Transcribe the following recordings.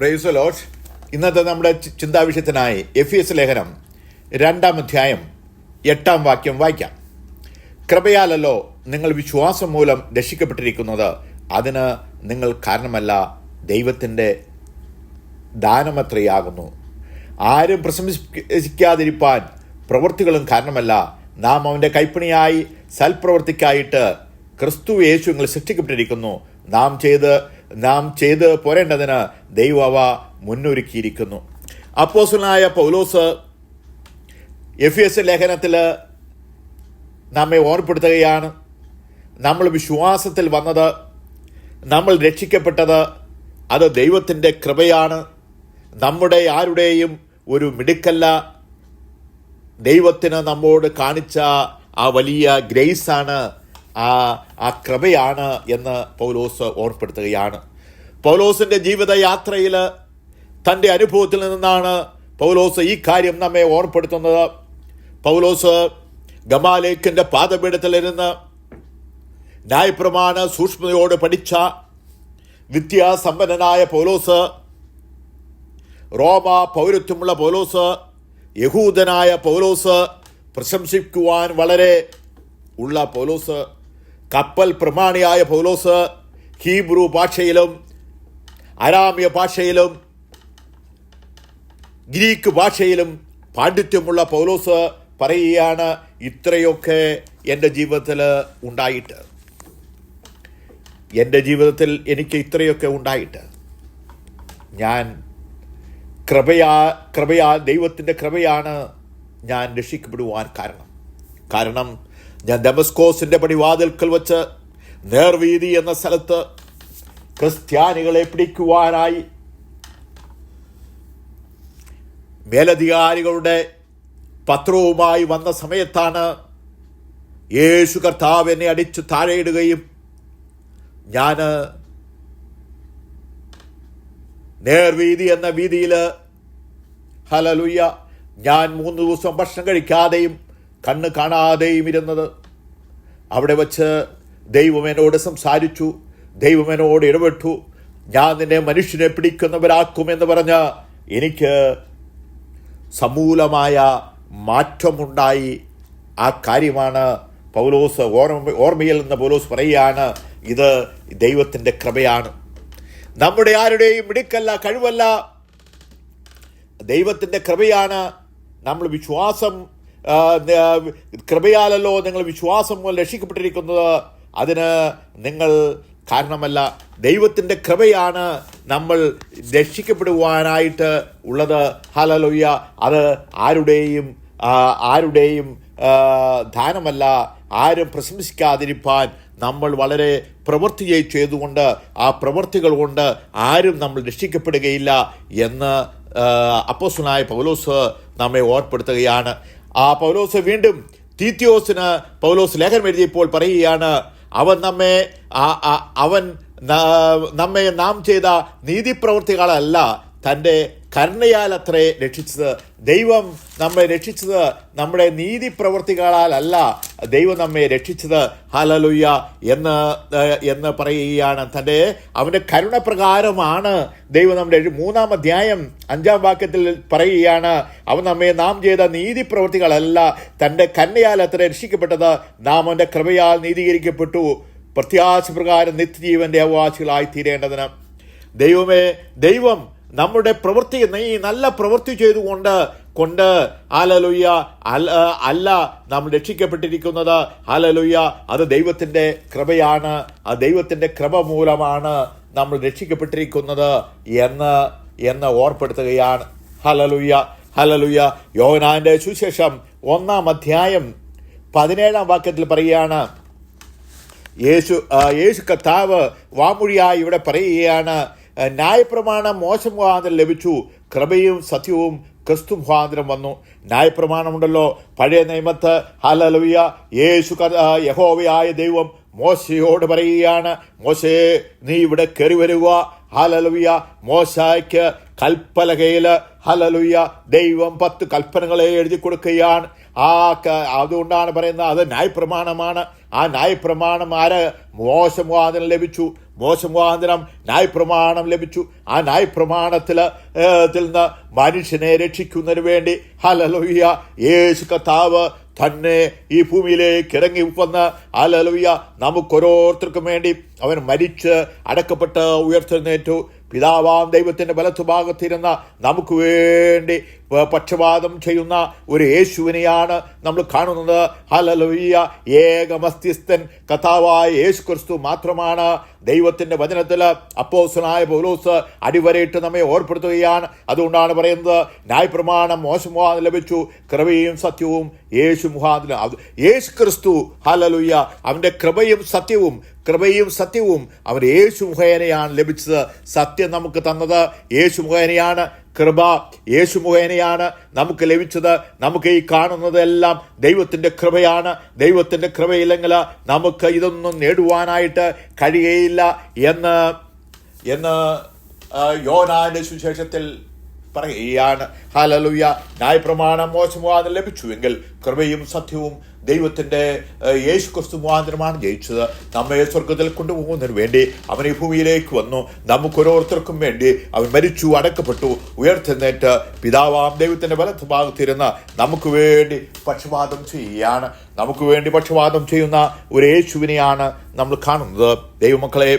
Price ലോട്ട് ഇന്നത്തെ നമ്മുടെ ചിന്താവിഷയത്തിനായി F S ലേഖനം രണ്ടാം അധ്യായം എട്ടാം വാക്യം വായിക്കാം. കൃപയാലല്ലോ നിങ്ങൾ വിശ്വാസം മൂലം രക്ഷിക്കപ്പെട്ടിരിക്കുന്നത്. അതിന് നിങ്ങൾ കാരണമല്ല ദൈവത്തിന്റെ ദാനമത്രയാകുന്നു. ആരും പ്രശംസിക്കാതിരിപ്പാൻ പ്രവൃത്തികളും കാരണമല്ല. നാം അവന്റെ കൈപ്പണിയായി സൽപ്രവൃത്തിക്കായിട്ട് ക്രിസ്തു യേശുങ്ങൾ സൃഷ്ടിക്കപ്പെട്ടിരിക്കുന്നു? നാം ചെയ്ത് നാം ചെയ്ത് പോരേണ്ടതിന് ദൈവം അവ മുന്നൊരുക്കിയിരിക്കുന്നു. അപ്പോസനായ പൗലോസ് എഫ് എസ് ലേഖനത്തിൽ നമ്മെ ഓർപ്പെടുത്തുകയാണ് നമ്മൾ വിശ്വാസത്തിൽ വന്നത് നമ്മൾ രക്ഷിക്കപ്പെട്ടത് അത് ദൈവത്തിന്റെ കൃപയാണ്. നമ്മുടെ ആരുടെയും ഒരു മിടുക്കല്ല. ദൈവത്തിന് നമ്മോട് കാണിച്ച ആ വലിയ ഗ്രേസാണ് ആ ആ കൃപയാണ് എന്ന് പൗലോസ് ഓർമ്മപ്പെടുത്തുകയാണ്. പൗലോസിന്റെ ജീവിതയാത്രയിൽ തന്റെ അനുഭവത്തിൽ നിന്നാണ് പൗലോസ് ഈ കാര്യം നമ്മെ ഓർപ്പെടുത്തുന്നത്. പൗലോസ് ഗമാലേക്കിന്റെ പാദപീഠത്തിലിരുന്ന് ന്യായപ്രമാണ സൂക്ഷ്മതയോട് പഠിച്ച വിദ്യാസമ്പന്നനായ പൗലോസ് റോമ പൗരത്വമുള്ള പൗലോസ് യഹൂദനായ പൗലോസ് പ്രശംസിക്കുവാൻ വളരെ ഉള്ള പൗലോസ് കപ്പൽ പ്രമാണിയായ പൗലോസ് ഹീബ്രു ഭാഷയിലും അരാമ്യ ഭാഷയിലും ഗ്രീക്ക് ഭാഷയിലും പാണ്ഡിത്യമുള്ള പൗലോസ് പറയുകയാണ് ഇത്രയൊക്കെ എന്റെ ജീവിതത്തിൽ ഉണ്ടായിട്ട്. എന്റെ ജീവിതത്തിൽ എനിക്ക് ഇത്രയൊക്കെ ഉണ്ടായിട്ട്. ഞാൻ കൃപയാ കൃപയാ ദൈവത്തിന്റെ കൃപയാണ് ഞാൻ രക്ഷിക്കപ്പെടുവാൻ കാരണം. കാരണം ഞാൻ ഡെമസ്കോസിന്റെ പടിവാതിൽക്കൽ വച്ച് നേർവീതി എന്ന സ്ഥലത്ത് ക്രിസ്ത്യാനികളെ പിടിക്കുവാനായി മേലധികാരികളുടെ പത്രവുമായി വന്ന സമയത്താണ് യേശു കർത്താവ് എന്നെ അടിച്ചു താഴെയിടുകയും ഞാൻ നേർവീതി എന്ന വീതിയിൽ ഹലലുയ്യ ഞാൻ മൂന്ന് ദിവസം ഭക്ഷണം കഴിക്കാതെയും കണ്ണ് കാണാതെയും ഇരുന്നത്. അവിടെ വച്ച് ദൈവം എന്നോട് സംസാരിച്ചു. ദൈവം എന്നോട് ഇടപെട്ടു. ഞാൻ നിന്നെ മനുഷ്യനെ പിടിക്കുന്നവരാക്കുമെന്ന് പറഞ്ഞ് എനിക്ക് സമൂലമായ മാറ്റമുണ്ടായി. ആ കാര്യമാണ് പൗലോസ് ഓർമ്മ ഓർമ്മയിൽ നിന്ന് പൗലോസ് പറയുകയാണ് ഇത് ദൈവത്തിന്റെ കൃപയാണ്. നമ്മുടെ ആരുടെയും മിടുക്കല്ല കഴിവല്ല. ദൈവത്തിന്റെ കൃപയാണ് നമ്മൾ വിശ്വാസം കൃപയാലല്ലോ നിങ്ങൾ വിശ്വാസം രക്ഷിക്കപ്പെട്ടിരിക്കുന്നത്. അതിന് നിങ്ങൾ കാരണമല്ല ദൈവത്തിന്റെ കൃപയാണ് നമ്മൾ രക്ഷിക്കപ്പെടുവാനായിട്ട് ഉള്ളത്. ഹലലൊയ്യ അത് ആരുടെയും ആരുടെയും ദാനമല്ല. ആരും പ്രശംസിക്കാതിരിപ്പാൻ നമ്മൾ വളരെ പ്രവൃത്തിയെ ചെയ്തുകൊണ്ട് ആ പ്രവൃത്തികൾ കൊണ്ട് ആരും നമ്മൾ രക്ഷിക്കപ്പെടുകയില്ല എന്ന് അപ്പോസനായ പൗലോസ് നമ്മെ ഓർപ്പെടുത്തുകയാണ്. ആ പൗലോസ് വീണ്ടും തീത്യോസിന് പൗലോസ് ലേഖനം എഴുതിയപ്പോൾ പറയുകയാണ് അവൻ നമ്മെ അവൻ നമ്മെ നാം ചെയ്ത നീതിപ്രവൃത്തികളല്ല തന്റെ കരുണയാൽ അത്രേ രക്ഷിച്ചത്. ദൈവം നമ്മെ രക്ഷിച്ചത് നമ്മുടെ നീതി പ്രവൃത്തികളാലല്ല ദൈവം നമ്മെ രക്ഷിച്ചത്. ഹലലുയ്യ എന്ന് എന്ന് പറയുകയാണ്. തന്റെ അവന്റെ കരുണപ്രകാരമാണ് ദൈവം നമ്മുടെ മൂന്നാം അധ്യായം അഞ്ചാം വാക്യത്തിൽ പറയുകയാണ് അവൻ നമ്മെ നാം ചെയ്ത നീതി പ്രവൃത്തികളല്ല തന്റെ കരുണയാൽ അത്ര രക്ഷിക്കപ്പെട്ടത്. നാം അവന്റെ കൃപയാൽ നീതീകരിക്കപ്പെട്ടു. പ്രത്യാശ പ്രകാരം നിത്യജീവന്റെ അവകാശികളായി തീരേണ്ടതിന് ദൈവമേ ദൈവം നമ്മുടെ പ്രവൃത്തി നീ നല്ല പ്രവൃത്തി ചെയ്തുകൊണ്ട് കൊണ്ട് ആലലുയ്യ അല്ല അല്ല നാം രക്ഷിക്കപ്പെട്ടിരിക്കുന്നത്. ആലലുയ്യ അത് ദൈവത്തിന്റെ കൃപയാണ്. ആ ദൈവത്തിന്റെ കൃപ മൂലമാണ് നമ്മൾ രക്ഷിക്കപ്പെട്ടിരിക്കുന്നത് എന്ന് എന്ന് ഓർപ്പെടുത്തുകയാണ്. ഹലലുയ്യ ഹലലുയ്യ യോഹനാന്റെ സുശേഷം ഒന്നാം അധ്യായം പതിനേഴാം വാക്യത്തിൽ പറയുകയാണ് യേശു യേശു കർത്താവ് വാമൊഴിയായി ഇവിടെ പറയുകയാണ് ന്യായപ്രമാണം മോശം മുഖാന്തരം ലഭിച്ചു കൃപയും സത്യവും ക്രിസ്തു മുഖാന്തരം വന്നു. ന്യായപ്രമാണമുണ്ടല്ലോ പഴയ നിയമത്ത് ഹലലുയ യേശു യഹോവയായ ദൈവം മോശയോട് പറയുകയാണ് മോശേ നീ ഇവിടെ കയറി വരിക ഹലലുയ മോശായ്ക്ക് കൽപ്പലകയിൽ ഹലലുയ ദൈവം പത്ത് കൽപ്പനകളെ എഴുതി കൊടുക്കുകയാണ്. ആ അതുകൊണ്ടാണ് പറയുന്നത് അത് ന്യായപ്രമാണമാണ്. ആ ന്യായപ്രമാണം ആര്? മോശമുഖാന്തരം ലഭിച്ചു. മോശമുഖാന്തരം ന്യായപ്രമാണം ലഭിച്ചു. ആ ന്യായപ്രമാണത്തിൽ പ്രമാണത്തിൽ നിന്ന് മനുഷ്യനെ രക്ഷിക്കുന്നതിന് വേണ്ടി ഹലലുയ്യ യേശു കത്താവ് തന്നെ ഈ ഭൂമിയിലേക്ക് ഇറങ്ങി വന്ന് ഹലലുയ നമുക്കോരോരുത്തർക്കും വേണ്ടി അവൻ മരിച്ച് അടക്കപ്പെട്ട് ഉയർത്തെഴുന്നേറ്റു. പിതാവാം ദൈവത്തിന്റെ വലത്തുഭാഗത്തിരുന്ന നമുക്ക് വേണ്ടി പക്ഷപാതം ചെയ്യുന്ന ഒരു യേശുവിനെയാണ് നമ്മൾ കാണുന്നത്. ഹലലുയ്യ ഏക മസ്തിസ്ഥൻ കഥാവായ യേശു ക്രിസ്തു മാത്രമാണ്. ദൈവത്തിന്റെ വചനത്തിൽ അപ്പോസനായ പൗലോസ് അടിവരയിട്ട് നമ്മെ ഓർപ്പെടുത്തുകയാണ്. അതുകൊണ്ടാണ് പറയുന്നത് ന്യായപ്രമാണം മോശമുഖാന്തരം ലഭിച്ചു. കൃപയും സത്യവും യേശു മുഖാന്തരം. യേശു ക്രിസ്തു ഹലലുയ്യ അവന്റെ കൃപയും സത്യവും കൃപയും സത്യവും അവർ യേശു മുഖേനയാണ് ലഭിച്ചത്. സത്യം നമുക്ക് തന്നത് യേശു മുഖേനയാണ്. കൃപ യേശു മുഖേനയാണ് നമുക്ക് ലഭിച്ചത്. നമുക്ക് ഈ കാണുന്നതെല്ലാം ദൈവത്തിന്റെ കൃപയാണ്. ദൈവത്തിന്റെ കൃപയില്ലെങ്കിൽ നമുക്ക് ഇതൊന്നും നേടുവാനായിട്ട് കഴിയുകയില്ല എന്ന് എന്ന് യോനാന്റെ സുശേഷത്തിൽ പറയുകയാണ്. ഹലലുയ ന്യായപ്രമാണം മോശമാണ് ലഭിച്ചുവെങ്കിൽ കൃപയും സത്യവും ദൈവത്തിന്റെ ഏഹ്, യേശു ക്രിസ്തു മുഖാന്തരമാണ് ജയിച്ചത്. നമ്മെ സ്വർഗത്തിൽ കൊണ്ടുപോകുന്നതിന് വേണ്ടി അവൻ ഈ ഭൂമിയിലേക്ക് വന്നു. നമുക്കോരോരുത്തർക്കും വേണ്ടി അവൻ മരിച്ചു അടക്കപ്പെട്ടു ഉയർത്തെന്നേറ്റ് പിതാവാം ദൈവത്തിന്റെ വലത്ത് ഭാഗത്തിരുന്ന് നമുക്ക് വേണ്ടി പക്ഷപാതം ചെയ്യുകയാണ്. നമുക്ക് വേണ്ടി പക്ഷപാതം ചെയ്യുന്ന ഒരു യേശുവിനെയാണ് നമ്മൾ കാണുന്നത്. ദൈവമക്കളെ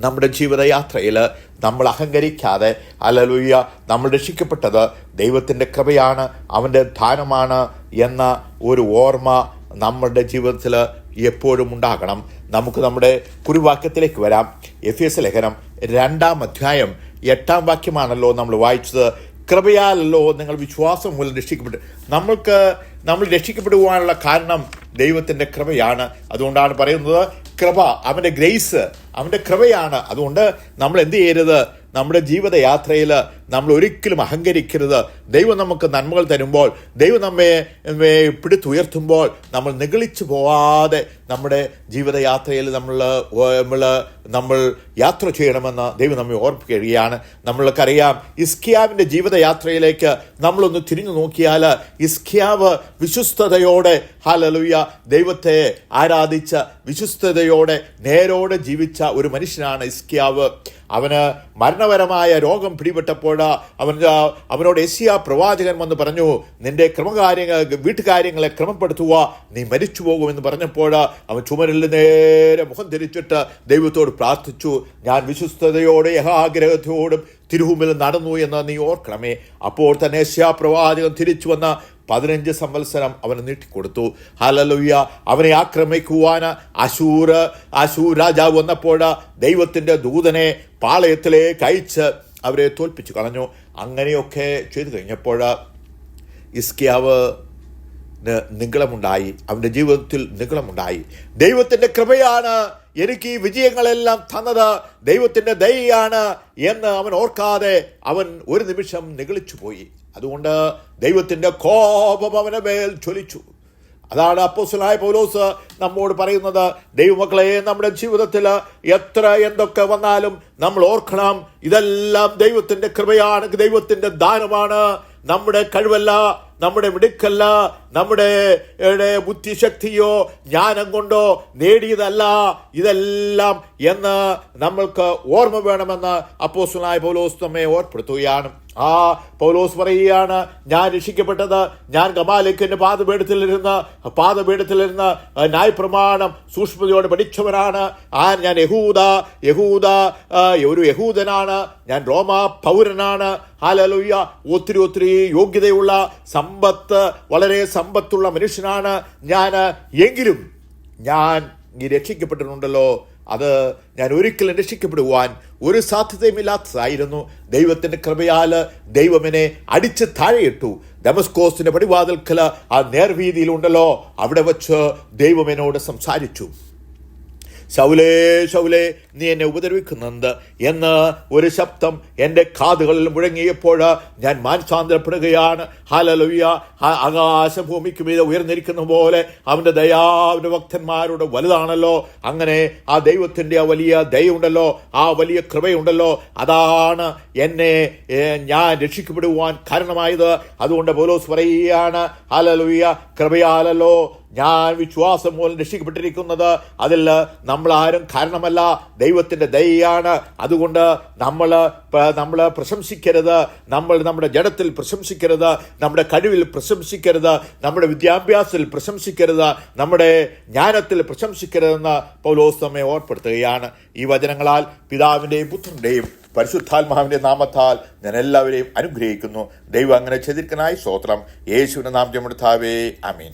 നമ്മുടെ ജീവിതയാത്രയിൽ നമ്മൾ അഹങ്കരിക്കാതെ അലലുയ്യ നമ്മൾ രക്ഷിക്കപ്പെട്ടത് ദൈവത്തിന്റെ കൃപയാണ് അവന്റെ ദാനമാണ് എന്ന ഒരു ഓർമ്മ നമ്മുടെ ജീവിതത്തിൽ എപ്പോഴും ഉണ്ടാകണം. നമുക്ക് നമ്മുടെ കുറിവാക്യത്തിലേക്ക് വരാം. എഫ് എസ് ലേഖനം രണ്ടാം അധ്യായം എട്ടാം വാക്യമാണല്ലോ നമ്മൾ വായിച്ചത്. കൃപയാലല്ലോ നിങ്ങൾ വിശ്വാസം മൂലം രക്ഷിക്കപ്പെട്ടു നമ്മൾക്ക് നമ്മൾ രക്ഷിക്കപ്പെടുവാനുള്ള കാരണം ദൈവത്തിന്റെ കൃപയാണ്. അതുകൊണ്ടാണ് പറയുന്നത് കൃപ അവന്റെ ഗ്രേസ് അവന്റെ കൃപയാണ്. അതുകൊണ്ട് നമ്മൾ എന്ത് ചെയ്യരുത്? നമ്മുടെ ജീവിതയാത്രയിൽ നമ്മൾ ഒരിക്കലും അഹങ്കരിക്കരുത്. ദൈവം നമുക്ക് നന്മകൾ തരുമ്പോൾ ദൈവം നമ്മെ പിടിത്തുയർത്തുമ്പോൾ നമ്മൾ നിഗളിച്ചു പോവാതെ നമ്മുടെ ജീവിതയാത്രയിൽ നമ്മൾ നമ്മൾ നമ്മൾ യാത്ര ചെയ്യണമെന്ന് ദൈവം നമ്മെ ഓർപ്പിക്കുകയാണ്. നമ്മൾക്കറിയാം ഇസ്കിയാവിന്റെ ജീവിതയാത്രയിലേക്ക് നമ്മളൊന്ന് തിരിഞ്ഞു നോക്കിയാൽ ഇസ്കിയാവ് വിശ്വസ്തയോടെ ഹാലലുയ്യ ദൈവത്തെ ആരാധിച്ച വിശ്വസ്തയോടെ നേരോടെ ജീവിച്ച ഒരു മനുഷ്യനാണ് ഇസ്കിയാവ് അവന് മരണപരമായ രോഗം പിടിപെട്ടപ്പോൾ അവൻ അവനോട് എസിയ പ്രവാചകൻ വന്ന് പറഞ്ഞു നിന്റെ ക്രമകാര്യങ്ങൾ വീട്ടുകാര്യങ്ങളെ ക്രമപ്പെടുത്തുക നീ മരിച്ചു പോകുമെന്ന് പറഞ്ഞപ്പോൾ അവൻ ചുമരിൽ നേരെ മുഖം തിരിച്ചിട്ട് ദൈവത്തോട് പ്രാർത്ഥിച്ചു ഞാൻ വിശ്വസ്തയോടെ യഹാഗ്രഹത്തോടും തിരുഹുമിൽ നടന്നു എന്ന് നീ ഓർക്കണമേ. അപ്പോൾ തന്നെ ഏഷ്യാ പ്രവാചകൻ തിരിച്ചു വന്ന പതിനഞ്ച് സംവത്സരം അവന് നീട്ടിക്കൊടുത്തു. ഹലലുയ്യ അവനെ ആക്രമിക്കുവാൻ അശൂർ അശൂർ രാജാവ് വന്നപ്പോൾ ദൈവത്തിന്റെ ദൂതനെ പാളയത്തിലേക്ക് അയച്ച് അവരെ തോൽപ്പിച്ചു. കളഞ്ഞു. അങ്ങനെയൊക്കെ ചെയ്തു കഴിഞ്ഞപ്പോൾ ഇസ്കിയാവ് നിഗളമുണ്ടായി. അവന്റെ ജീവിതത്തിൽ നിഗളമുണ്ടായി. ദൈവത്തിന്റെ കൃപയാണ് എനിക്ക് ഈ വിജയങ്ങളെല്ലാം തന്നത്. ദൈവത്തിന്റെ ദയയാണ് എന്ന് അവൻ ഓർക്കാതെ അവൻ ഒരു നിമിഷം നിഗളിച്ചു പോയി അതുകൊണ്ട് ദൈവത്തിന്റെ കോപം അവനെ മേൽ ജ്വലിച്ചു. അതാണ് അപ്പോസലായ പൗലോസ് നമ്മോട് പറയുന്നത്. ദൈവമക്കളെ നമ്മുടെ ജീവിതത്തിൽ എത്ര എന്തൊക്കെ വന്നാലും നമ്മൾ ഓർക്കണം. ഇതെല്ലാം ദൈവത്തിന്റെ കൃപയാണ് ദൈവത്തിന്റെ ദാനമാണ്. നമ്മുടെ കഴിവല്ല നമ്മുടെ മിടുക്കല്ല നമ്മുടെ ബുദ്ധിശക്തിയോ ജ്ഞാനം കൊണ്ടോ നേടിയതല്ല ഇതെല്ലാം എന്ന് നമ്മൾക്ക് ഓർമ്മ വേണമെന്ന് അപ്പോസ്തലനായ പൗലോസ് നമ്മെ ഓർപ്പെടുത്തുകയാണ്. ആ പൗലോസ് പറയുകയാണ് ഞാൻ രക്ഷിക്കപ്പെട്ടത് ഞാൻ ഗമാലിക്കിന്റെ പാദപീഠത്തിലിരുന്ന് പാദപീഠത്തിലിരുന്ന് ന്യായപ്രമാണം സൂക്ഷ്മതയോടെ പഠിച്ചവനാണ് ആ ഞാൻ യഹൂദ യഹൂദ ഒരു യഹൂദനാണ്. ഞാൻ റോമ പൗരനാണ് ഹാലലുയ്യ ഒത്തിരി ഒത്തിരി യോഗ്യതയുള്ള സമ്പത്ത് വളരെ സമ്പത്തുള്ള മനുഷ്യനാണ് ഞാൻ. എങ്കിലും ഞാൻ ഇനി രക്ഷിക്കപ്പെട്ടിട്ടുണ്ടല്ലോ. അത് ഞാൻ ഒരിക്കലും രക്ഷിക്കപ്പെടുവാൻ ഒരു സാധ്യതയുമില്ലാത്തതായിരുന്നു. ദൈവത്തിന്റെ കൃപയാൽ ദൈവമെന്നെ അടിച്ച് താഴെയിട്ടു. ഡെമസ്കോസിന്റെ പടിവാതിൽക്കൽ ആ നേർവീതിയിലുണ്ടല്ലോ. അവിടെ വച്ച് ദൈവം എന്നോട് സംസാരിച്ചു. ശൗലേ ശൗലേ നീ എന്നെ ഉപദ്രവിക്കുന്നുണ്ട് എന്ന് ഒരു ശബ്ദം എന്റെ കാതുകളിൽ മുഴങ്ങിയപ്പോൾ ഞാൻ മാനസാന്തരപ്പെടുകയാണ്. ഹാലലുയ്യ ആകാശഭൂമിക്ക് മീതെ ഉയർന്നിരിക്കുന്ന പോലെ അവന്റെ ദയാവിന്റെ ഭക്തന്മാരുടെ വലുതാണല്ലോ. അങ്ങനെ ആ ദൈവത്തിന്റെ ആ വലിയ ദയുണ്ടല്ലോ ആ വലിയ കൃപയുണ്ടല്ലോ. അതാണ് എന്നെ ഞാൻ രക്ഷിക്കപ്പെടുവാൻ കാരണമായത്. അതുകൊണ്ട് പോലോസ് പറയുകയാണ് ഹാലലുയ്യ കൃപയാലല്ലോ. ഞാൻ വിശ്വാസം മൂലം രക്ഷിക്കപ്പെട്ടിരിക്കുന്നത് അതിൽ ആരും കാരണമല്ല. ദൈവത്തിന്റെ ദയയാണ്. അതുകൊണ്ട് നമ്മൾ നമ്മൾ പ്രശംസിക്കരുത്. നമ്മൾ നമ്മുടെ ജഡത്തിൽ പ്രശംസിക്കരുത്. നമ്മുടെ കഴിവിൽ പ്രശംസിക്കരുത്. നമ്മുടെ വിദ്യാഭ്യാസത്തിൽ പ്രശംസിക്കരുത്. നമ്മുടെ ജ്ഞാനത്തിൽ പ്രശംസിക്കരുതെന്ന് പൗലോസ് ഓർപ്പെടുത്തുകയാണ്. ഈ വചനങ്ങളാൽ പിതാവിന്റെയും പുത്രന്റെയും പരിശുദ്ധാത്മാവിന്റെ നാമത്താൽ ഞാൻ എല്ലാവരെയും അനുഗ്രഹിക്കുന്നു. ദൈവം അങ്ങനെ ചെയ്തിരിക്കനായി സ്തോത്രം. യേശുവിന്റെ നാം ജമെടുത്താവേ അമീൻ